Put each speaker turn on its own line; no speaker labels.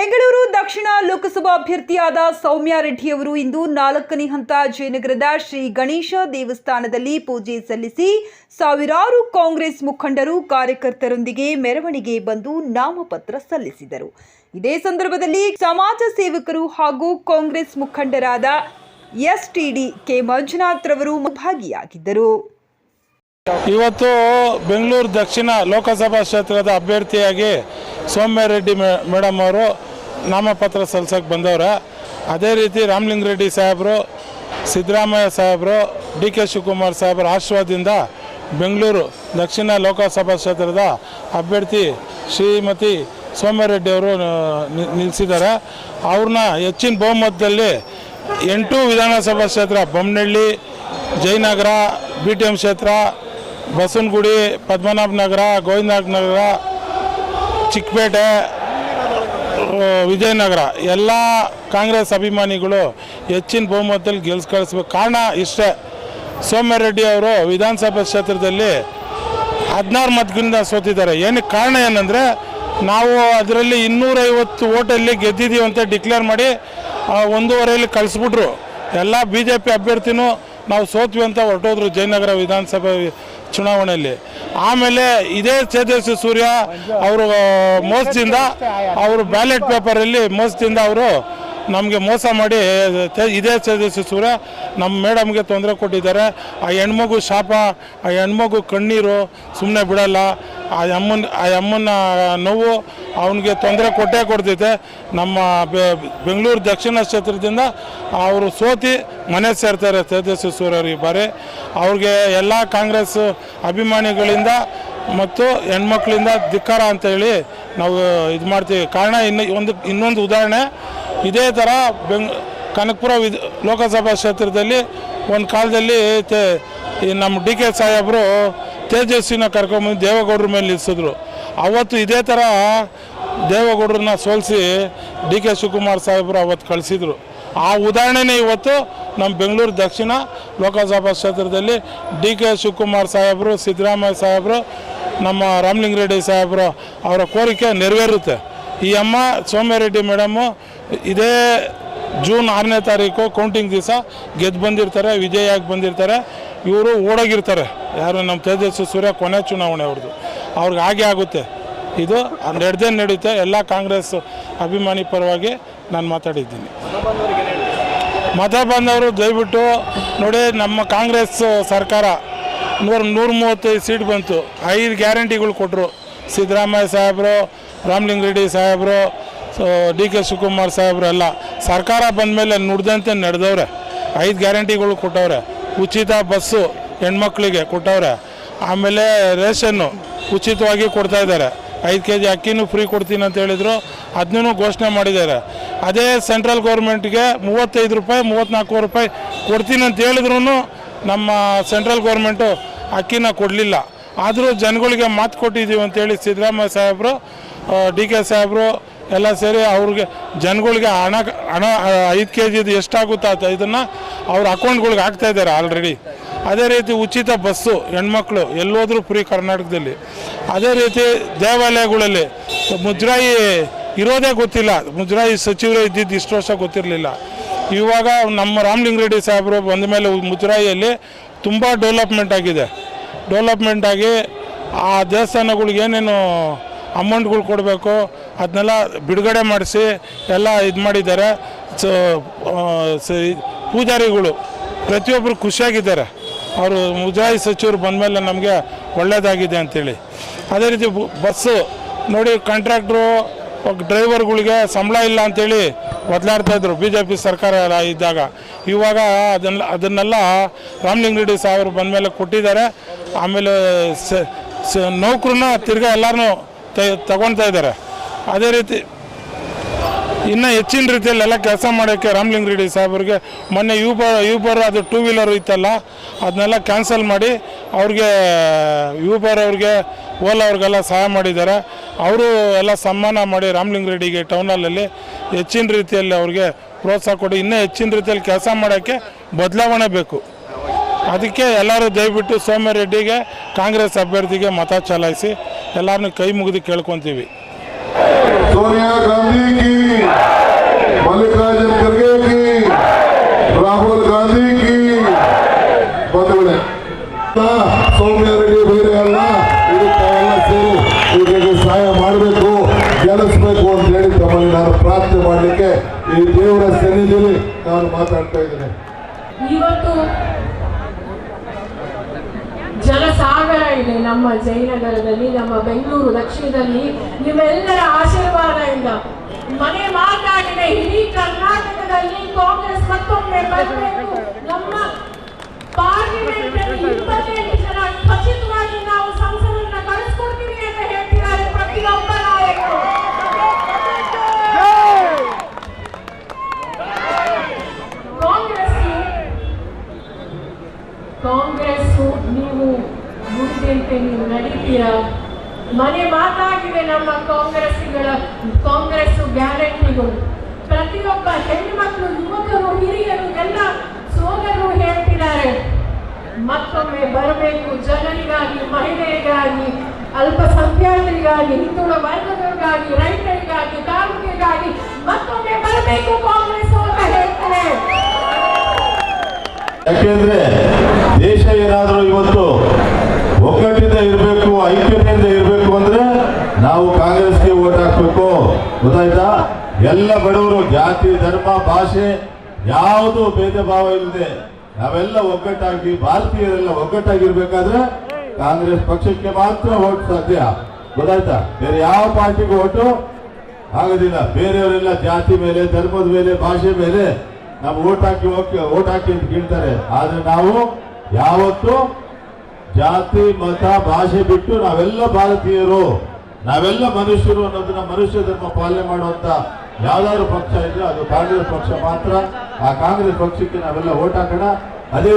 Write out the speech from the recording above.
ಬೆಂಗಳೂರು ದಕ್ಷಿಣ ಲೋಕಸಭಾ ಅಭ್ಯರ್ಥಿಯಾದ ಸೌಮ್ಯ ರೆಡ್ಡಿಯವರು ಇಂದು ನಾಲ್ಕನೇ ಹಂತ ಜಯನಗರದ ಶ್ರೀ ಗಣೇಶ ದೇವಸ್ಥಾನದಲ್ಲಿ ಪೂಜೆ ಸಲ್ಲಿಸಿ ಸಾವಿರಾರು ಕಾಂಗ್ರೆಸ್ ಮುಖಂಡರು ಕಾರ್ಯಕರ್ತರೊಂದಿಗೆ ಮೆರವಣಿಗೆ ಬಂದು ನಾಮಪತ್ರ ಸಲ್ಲಿಸಿದರು. ಇದೇ ಸಂದರ್ಭದಲ್ಲಿ ಸಮಾಜ ಸೇವಕರು ಹಾಗೂ ಕಾಂಗ್ರೆಸ್ ಮುಖಂಡರಾದ ಎಸ್ಟಿಡಿ ಕೆ ಮಂಜುನಾಥ್ ರವರು ಭಾಗಿಯಾಗಿದ್ದರು.
ಇವತ್ತು ಬೆಂಗಳೂರು ದಕ್ಷಿಣ ಲೋಕಸಭಾ ಕ್ಷೇತ್ರದ ಅಭ್ಯರ್ಥಿಯಾಗಿ ಸೌಮ್ಯ ರೆಡ್ಡಿ ಮೇಡಮ್ ಅವರು ನಾಮಪತ್ರ ಸಲ್ಸಕ್ಕೆ ಬಂದವ್ರೆ. ಅದೇ ರೀತಿ ರಾಮಲಿಂಗ ರೆಡ್ಡಿ ಸಾಹೇಬರು, ಸಿದ್ದರಾಮಯ್ಯ ಸಾಹೇಬರು ಡಿ ಕೆ ಶಿವಕುಮಾರ್ ಸಾಹೇಬರ ಆಶೀರ್ವಾದದಿಂದ ಬೆಂಗಳೂರು ದಕ್ಷಿಣ ಲೋಕಸಭಾ ಕ್ಷೇತ್ರದ ಅಭ್ಯರ್ಥಿ ಶ್ರೀಮತಿ ಸೋಮರೆಡ್ಡಿ ರೆಡ್ಡಿ ಅವರು ನಿಲ್ಲಿಸಿದ್ದಾರೆ ಅವ್ರನ್ನ ಹೆಚ್ಚಿನ ಬಹುಮತದಲ್ಲಿ ಎಂಟು ವಿಧಾನಸಭಾ ಕ್ಷೇತ್ರ Bommanahalli Jayanagar B T M ಕ್ಷೇತ್ರ, ಬಸವನಗುಡಿ ಪದ್ಮನಾಭ ನಗರ ಗೋವಿಂದನಗರ ನಗರ ಚಿಕ್ಕಪೇಟೆ ವಿಜಯನಗರ, ಎಲ್ಲ ಕಾಂಗ್ರೆಸ್ ಅಭಿಮಾನಿಗಳು ಹೆಚ್ಚಿನ ಬಹುಮತದಲ್ಲಿ ಗೆಲ್ಸ್ ಕಳಿಸ್ಬೇಕು ಕಾರಣ ಇಷ್ಟೇ, ಸೋಮ್ಯಾರೆಡ್ಡಿ ಅವರು ವಿಧಾನಸಭಾ ಕ್ಷೇತ್ರದಲ್ಲಿ ಹದಿನಾರು ಮತಗಳಿಂದ ಸೋತಿದ್ದಾರೆ. ಏನಕ್ಕೆ ಕಾರಣ ಏನಂದರೆ, ನಾವು ಅದರಲ್ಲಿ ಇನ್ನೂರೈವತ್ತು ಓಟಲ್ಲಿ ಗೆದ್ದಿದ್ದೀವಿ ಅಂತ ಡಿಕ್ಲೇರ್ ಮಾಡಿ ಒಂದೂವರೆಯಲ್ಲಿ ಕಳಿಸ್ಬಿಟ್ರು. ಎಲ್ಲ ಬಿ ಜೆ ಪಿ ಅಭ್ಯರ್ಥಿನೂ ನಾವು ಸೋತ್ವಿ ಅಂತ ಹೊರಟೋದ್ರು ಜಯನಗರ ವಿಧಾನಸಭೆ ಚುನಾವಣೆಯಲ್ಲಿ. ಆಮೇಲೆ ಇದೇ ತೇಜಸ್ವಿ ಸೂರ್ಯ ಅವರು ಮೋಸದಿಂದ ಅವರು ಬ್ಯಾಲೆಟ್ ಪೇಪರಲ್ಲಿ ಮೋಸದಿಂದ ಅವರು ನಮಗೆ ಮೋಸ ಮಾಡಿ ಇದೇ ತೇಜಸ್ವಿ ಸೂರ್ಯ ನಮ್ಮ ಮೇಡಮ್ಗೆ ತೊಂದರೆ ಕೊಟ್ಟಿದ್ದಾರೆ. ಆ ಹೆಣ್ಮಗು ಶಾಪ, ಆ ಹೆಣ್ಮಗು ಕಣ್ಣೀರು ಸುಮ್ಮನೆ ಬಿಡಲ್ಲ. ಆ ಅಮ್ಮನ ಆ ಅಮ್ಮನ ನೋವು ಅವನಿಗೆ ತೊಂದರೆ ಕೊಟ್ಟೇ ಕೊಡ್ತೈತೆ. ನಮ್ಮ ಬೆಂಗಳೂರು ದಕ್ಷಿಣ ಕ್ಷೇತ್ರದಿಂದ ಅವರು ಸೋತಿ ಮನೆ ಸೇರ್ತಾರೆ ತೇಜಸ್ವಿ ಸೂರ್ಯ ಈ ಬಾರಿ. ಅವ್ರಿಗೆ ಎಲ್ಲ ಕಾಂಗ್ರೆಸ್ ಅಭಿಮಾನಿಗಳಿಂದ ಮತ್ತು ಹೆಣ್ಮಕ್ಳಿಂದ ಧಿಕ್ಕಾರ ಅಂತೇಳಿ ನಾವು ಇದು ಮಾಡ್ತೀವಿ. ಕಾರಣ ಇನ್ನು ಒಂದು, ಇನ್ನೊಂದು ಉದಾಹರಣೆ. ಇದೇ ಥರ ಬೆಂಗ್, ಕನಕಪುರ ವಿಧ, ಲೋಕಸಭಾ ಕ್ಷೇತ್ರದಲ್ಲಿ ಒಂದು ಕಾಲದಲ್ಲಿ ನಮ್ಮ ಡಿ ಕೆ ಸಾಹೇಬರು ತೇಜಸ್ವಿನ ಕರ್ಕೊಂಬಂದು ದೇವೇಗೌಡರ ಮೇಲೆ ನಿಲ್ಲಿಸಿದ್ರು ಅವತ್ತು ಇದೇ ಥರ ದೇವೇಗೌಡರನ್ನ ಸೋಲಿಸಿ ಡಿ ಕೆ ಶಿವಕುಮಾರ್ ಸಾಹೇಬರು ಅವತ್ತು ಕಳಿಸಿದ್ರು. ಆ ಉದಾಹರಣೆನೇ ಇವತ್ತು ನಮ್ಮ ಬೆಂಗಳೂರು ದಕ್ಷಿಣ ಲೋಕಸಭಾ ಕ್ಷೇತ್ರದಲ್ಲಿ ಡಿ ಕೆ ಶಿವಕುಮಾರ್ ಸಾಹೇಬರು, ಸಿದ್ದರಾಮಯ್ಯ ಸಾಹೇಬರು, ನಮ್ಮ ರಾಮಲಿಂಗ ರೆಡ್ಡಿ ಸಾಹೇಬರು ಅವರ ಕೋರಿಕೆ ನೆರವೇರುತ್ತೆ. ಈ ಅಮ್ಮ ಸೌಮ್ಯ ರೆಡ್ಡಿ ಮೇಡಮ್ಮು ಇದೇ ಜೂನ್ ಆರನೇ ತಾರೀಕು ಕೌಂಟಿಂಗ್ ದಿವಸ ಗೆದ್ದು ಬಂದಿರ್ತಾರೆ ವಿಜಯಾಗಿ ಬಂದಿರ್ತಾರೆ. ಇವರು ಓಡೋಗಿರ್ತಾರೆ. ಯಾರು ನಮ್ಮ ತೇಜಸ್ವಿ ಸೂರ್ಯ, ಕೊನೆ ಚುನಾವಣೆ ಅವ್ರದ್ದು ಅವ್ರಿಗೆ ಹಾಗೆ ಆಗುತ್ತೆ. ಇದು ನಡೆದೇ ನಡೆಯುತ್ತೆ. ಎಲ್ಲ ಕಾಂಗ್ರೆಸ್ ಅಭಿಮಾನಿ ಪರವಾಗಿ ನಾನು ಮಾತಾಡಿದ್ದೀನಿ. ಮತ ಬಂದವರು ದಯವಿಟ್ಟು ನೋಡಿ ನಮ್ಮ ಕಾಂಗ್ರೆಸ್ ಸರ್ಕಾರ ನೂರ ನೂರ ಮೂವತ್ತೈದು ಸೀಟ್ ಬಂತು. ಐದು ಗ್ಯಾರಂಟಿಗಳು ಕೊಟ್ಟರು ಸಿದ್ದರಾಮಯ್ಯ ಸಾಹೇಬರು, ರಾಮಲಿಂಗ ರೆಡ್ಡಿ ಸಾಹೇಬರು ಡಿ ಕೆ ಶಿವಕುಮಾರ್ ಸಾಹೇಬರು ಎಲ್ಲ ಸರ್ಕಾರ ಬಂದ ಮೇಲೆ ನುಡ್ದಂತೆ ನಡೆದವ್ರೆ. ಐದು ಗ್ಯಾರಂಟಿಗಳು ಕೊಟ್ಟವ್ರೆ. ಉಚಿತ ಬಸ್ಸು ಹೆಣ್ಮಕ್ಳಿಗೆ ಕೊಟ್ಟವ್ರೆ. ಆಮೇಲೆ ರೇಷನ್ನು ಉಚಿತವಾಗಿ ಕೊಡ್ತಾ ಇದ್ದಾರೆ. ಐದು ಕೆ ಜಿ ಅಕ್ಕಿನೂ ಫ್ರೀ ಕೊಡ್ತೀನಿ ಅಂತ ಹೇಳಿದರು. ಅದನ್ನೂ ಘೋಷಣೆ ಮಾಡಿದ್ದಾರೆ. ಅದೇ ಸೆಂಟ್ರಲ್ ಗೌರ್ಮೆಂಟ್ಗೆ ಮೂವತ್ತೈದು ರೂಪಾಯಿ ಮೂವತ್ತ್ನಾಲ್ಕು ರೂಪಾಯಿ ಕೊಡ್ತೀನಿ ಅಂತ ಹೇಳಿದ್ರು ನಮ್ಮ ಸೆಂಟ್ರಲ್ ಗೌರ್ಮೆಂಟು ಅಕ್ಕಿನ ಕೊಡಲಿಲ್ಲ. ಆದರೂ ಜನಗಳಿಗೆ ಮಾತು ಕೊಟ್ಟಿದ್ದೀವಿ ಅಂತೇಳಿ ಸಿದ್ದರಾಮಯ್ಯ ಸಾಹೇಬರು ಡಿ ಕೆ ಸಾಹೇಬರು ಎಲ್ಲ ಸೇರಿ ಅವ್ರಿಗೆ ಜನಗಳಿಗೆ ಹಣ ಹಣ, ಐದು ಕೆ ಜಿದು ಎಷ್ಟಾಗುತ್ತೋ ಇದನ್ನು ಅವ್ರ ಅಕೌಂಟ್ಗಳಿಗೆ ಹಾಕ್ತಾ ಇದ್ದಾರೆ ಆಲ್ರೆಡಿ ಅದೇ ರೀತಿ ಉಚಿತ ಬಸ್ಸು ಹೆಣ್ಮಕ್ಳು ಎಲ್ಲೋದ್ರೂ ಫ್ರೀ ಕರ್ನಾಟಕದಲ್ಲಿ. ಅದೇ ರೀತಿ ದೇವಾಲಯಗಳಲ್ಲಿ ಮುಜರಾಯಿ ಇರೋದೇ ಗೊತ್ತಿಲ್ಲ. ಮುಜರಾಯಿ ಸಚಿವರು ಇದ್ದಿದ್ದು ಇಷ್ಟು ವರ್ಷ ಗೊತ್ತಿರಲಿಲ್ಲ. ಇವಾಗ ನಮ್ಮ ರಾಮಲಿಂಗರೆಡ್ಡಿ ಸಾಹೇಬರು ಬಂದ ಮೇಲೆ ಮುಜರಾಯಿಯಲ್ಲಿ ತುಂಬ ಡೆವಲಪ್ಮೆಂಟ್ ಆಗಿದೆ. ಡೆವಲಪ್ಮೆಂಟ್ ಆಗಿ ಆ ದೇವಸ್ಥಾನಗಳಿಗೆ ಏನೇನು ಅಮೌಂಟ್ಗಳು ಕೊಡಬೇಕು, ಅದನ್ನೆಲ್ಲ ಬಿಡುಗಡೆ ಮಾಡಿಸಿ ಎಲ್ಲ ಇದು ಮಾಡಿದ್ದಾರೆ. ಸೊ ಪೂಜಾರಿಗಳು ಪ್ರತಿಯೊಬ್ಬರು ಖುಷಿಯಾಗಿದ್ದಾರೆ. ಅವರು ಮುಜಾಯಿ ಸಚಿವರು ಬಂದಮೇಲೆ ನಮಗೆ ಒಳ್ಳೆಯದಾಗಿದೆ ಅಂತೇಳಿ. ಅದೇ ರೀತಿ ಬಸ್ಸು, ನೋಡಿ ಕಾಂಟ್ರಾಕ್ಟ್ರು ಡ್ರೈವರ್ಗಳಿಗೆ ಸಂಬಳ ಇಲ್ಲ ಅಂತೇಳಿ ಒದ್ಲಾಡ್ತಾ ಇದ್ರು ಬಿ ಜೆ ಪಿ ಸರ್ಕಾರ ಇದ್ದಾಗ. ಇವಾಗ ಅದನ್ನ, ಅದನ್ನೆಲ್ಲ ರಾಮಲಿಂಗ ರೆಡ್ಡಿ ಬಂದ ಮೇಲೆ ಕೊಟ್ಟಿದ್ದಾರೆ. ಆಮೇಲೆ ಸ- ನೌಕರನ್ನ ತಿರ್ಗಾ ಎಲ್ಲರೂ ತಗೊಳ್ತಾ ಇದ್ದಾರೆ. ಅದೇ ರೀತಿ ಇನ್ನು ಹೆಚ್ಚಿನ ರೀತಿಯಲ್ಲಿ ಎಲ್ಲ ಕೆಲಸ ಮಾಡೋಕ್ಕೆ ರಾಮಲಿಂಗ ರೆಡ್ಡಿ ಸಾಹೇಬರಿಗೆ ಮೊನ್ನೆ ಯೂಬರ್ ಯೂಬರ್ ಅದು ಟೂ ವೀಲರ್ ಇತ್ತಲ್ಲ, ಅದನ್ನೆಲ್ಲ ಕ್ಯಾನ್ಸಲ್ ಮಾಡಿ ಅವ್ರಿಗೆ ಯೂಬರ್ ಅವ್ರಿಗೆ ಓಲಾ ಅವ್ರಿಗೆಲ್ಲ ಸಹಾಯ ಮಾಡಿದ್ದಾರೆ. ಅವರು ಎಲ್ಲ ಸಮ್ಮಾನ ಮಾಡಿ ರಾಮಲಿಂಗ ರೆಡ್ಡಿಗೆ ಟೌನಲ್ಲಿ ಹೆಚ್ಚಿನ ರೀತಿಯಲ್ಲಿ ಅವ್ರಿಗೆ ಪ್ರೋತ್ಸಾಹ ಕೊಡಿ. ಇನ್ನೂ ಹೆಚ್ಚಿನ ರೀತಿಯಲ್ಲಿ ಕೆಲಸ ಮಾಡೋಕ್ಕೆ ಬದಲಾವಣೆ ಬೇಕು. ಅದಕ್ಕೆ ಎಲ್ಲರೂ ದಯವಿಟ್ಟು ಸೋಮ್ಯ ರೆಡ್ಡಿಗೆ ಕಾಂಗ್ರೆಸ್ ಅಭ್ಯರ್ಥಿಗೆ ಮತ ಚಲಾಯಿಸಿ, ಎಲ್ಲರನ್ನೂ ಕೈ ಮುಗಿದು ಕೇಳ್ಕೊತೀವಿ.
సోనియా గాంధీకి మల్లికార్జున ఖర్గేకి రాహుల్ గాంధీకి ಬಂಧುಗಳೇ ಸೌಮ್ಯ ರೆಡ್ಡಿ ಬೇರೆ ಅಲ್ಲ. ಇದಕ್ಕೆಲ್ಲ ಸೇರಿ ಇವರಿಗೆ ಸಹಾಯ ಮಾಡಬೇಕು, ಗೆಲ್ಲಿಸಬೇಕು ಅಂತ ಹೇಳಿ ತಮ್ಮಲ್ಲಿ ನಾನು ಪ್ರಾರ್ಥನೆ ಮಾಡಲಿಕ್ಕೆ ಈ ದೇವರ ಸನ್ನಿಧಿಯಲ್ಲಿ ನಾನು ಮಾತಾಡ್ತಾ ಇದ್ದೇನೆ.
ಜನಸಾಗರ ಇದೆ ನಮ್ಮ ಜಯನಗರದಲ್ಲಿ, ನಮ್ಮ ಬೆಂಗಳೂರು ದಕ್ಷಿಣದಲ್ಲಿ. ನಿಮ್ಮೆಲ್ಲರ ಆಶೀರ್ವಾದದಿಂದ ಮನೆ ಮಾತಾಡಿದೆ ಇಡೀ ಕರ್ನಾಟಕದಲ್ಲಿ ಕಾಂಗ್ರೆಸ್ ಮತ್ತೊಮ್ಮೆ ಬರಬೇಕು. ನಮ್ಮ ಪಾರ್ಲಿಮೆಂಟ್ ಗ್ಯಾರಂಟಿಗಳು ಪ್ರತಿಯೊಬ್ಬ ಹೆಣ್ಣುಮಕ್ಕಳು, ಯುವಕರು, ಹಿರಿಯರು, ಎಲ್ಲ ಸೋದರರು ಹೇಳ್ತಿದ್ದಾರೆ, ಮತ್ತೊಮ್ಮೆ ಬರಬೇಕು ಜನರಿಗಾಗಿ, ಮಹಿಳೆಯರಿಗಾಗಿ, ಅಲ್ಪಸಂಖ್ಯಾತರಿಗಾಗಿ, ಹಿಂದುಳಿದ ವರ್ಗದವರಿಗಾಗಿ, ರೈತರಿಗಾಗಿ, ಕಾರ್ಮಿಕರಿಗಾಗಿ, ಮತ್ತೊಮ್ಮೆ ಬರಬೇಕು ಕಾಂಗ್ರೆಸ್ ಅಂತ ಹೇಳ್ತಾರೆ.
ಯಾಕೆಂದ್ರೆ ದೇಶ ಏನಾದರೂ ಇವತ್ತು ಒಗ್ಗಟ್ಟಿಂದ ಇರಬೇಕು, ಐಕ್ಯತೆಯಿಂದ ಇರಬೇಕು ಅಂದ್ರೆ ನಾವು ಕಾಂಗ್ರೆಸ್ಗೆ ಓಟ್ ಹಾಕ್ಬೇಕು. ಗೊತ್ತಾಯ್ತಾ? ಎಲ್ಲ ಬಡವರು ಜಾತಿ, ಧರ್ಮ, ಭಾಷೆ ಯಾವುದು ಭೇದ ಭಾವ ಇಲ್ಲದೆ ನಾವೆಲ್ಲ ಒಗ್ಗಟ್ಟಾಗಿ, ಭಾರತೀಯರೆಲ್ಲ ಒಗ್ಗಟ್ಟಾಗಿರ್ಬೇಕಾದ್ರೆ ಕಾಂಗ್ರೆಸ್ ಪಕ್ಷಕ್ಕೆ ಮಾತ್ರ ಓಟ್ ಸಾಧ್ಯ. ಗೊತ್ತಾಯ್ತಾ? ಬೇರೆ ಯಾವ ಪಾರ್ಟಿಗೂ ಓಟು ಆಗೋದಿಲ್ಲ. ಬೇರೆಯವರೆಲ್ಲ ಜಾತಿ ಮೇಲೆ, ಧರ್ಮದ ಮೇಲೆ, ಭಾಷೆ ಮೇಲೆ ನಾವು ಓಟ್ ಹಾಕಿ ಹೋಗಿ ಓಟ್ ಹಾಕಿ ಅಂತ ಕೇಳ್ತಾರೆ. ಆದ್ರೆ ನಾವು ಯಾವತ್ತು ಜಾತಿ, ಮತ, ಭಾಷೆ ಬಿಟ್ಟು ನಾವೆಲ್ಲ ಭಾರತೀಯರು, ನಾವೆಲ್ಲ ಮನುಷ್ಯರು ಅನ್ನೋದನ್ನ ಮನುಷ್ಯ ಧರ್ಮ ಪಾಲನೆ ಮಾಡುವಂತ ಯಾವ್ದಾದ್ರು ಪಕ್ಷ ಇದ್ರೆ ಅದು ಕಾಂಗ್ರೆಸ್ ಪಕ್ಷ ಮಾತ್ರ. ಆ ಕಾಂಗ್ರೆಸ್ ಪಕ್ಷಕ್ಕೆ ನಾವೆಲ್ಲ ಓಟ್ ಹಾಕೋಣ. ಅದೇ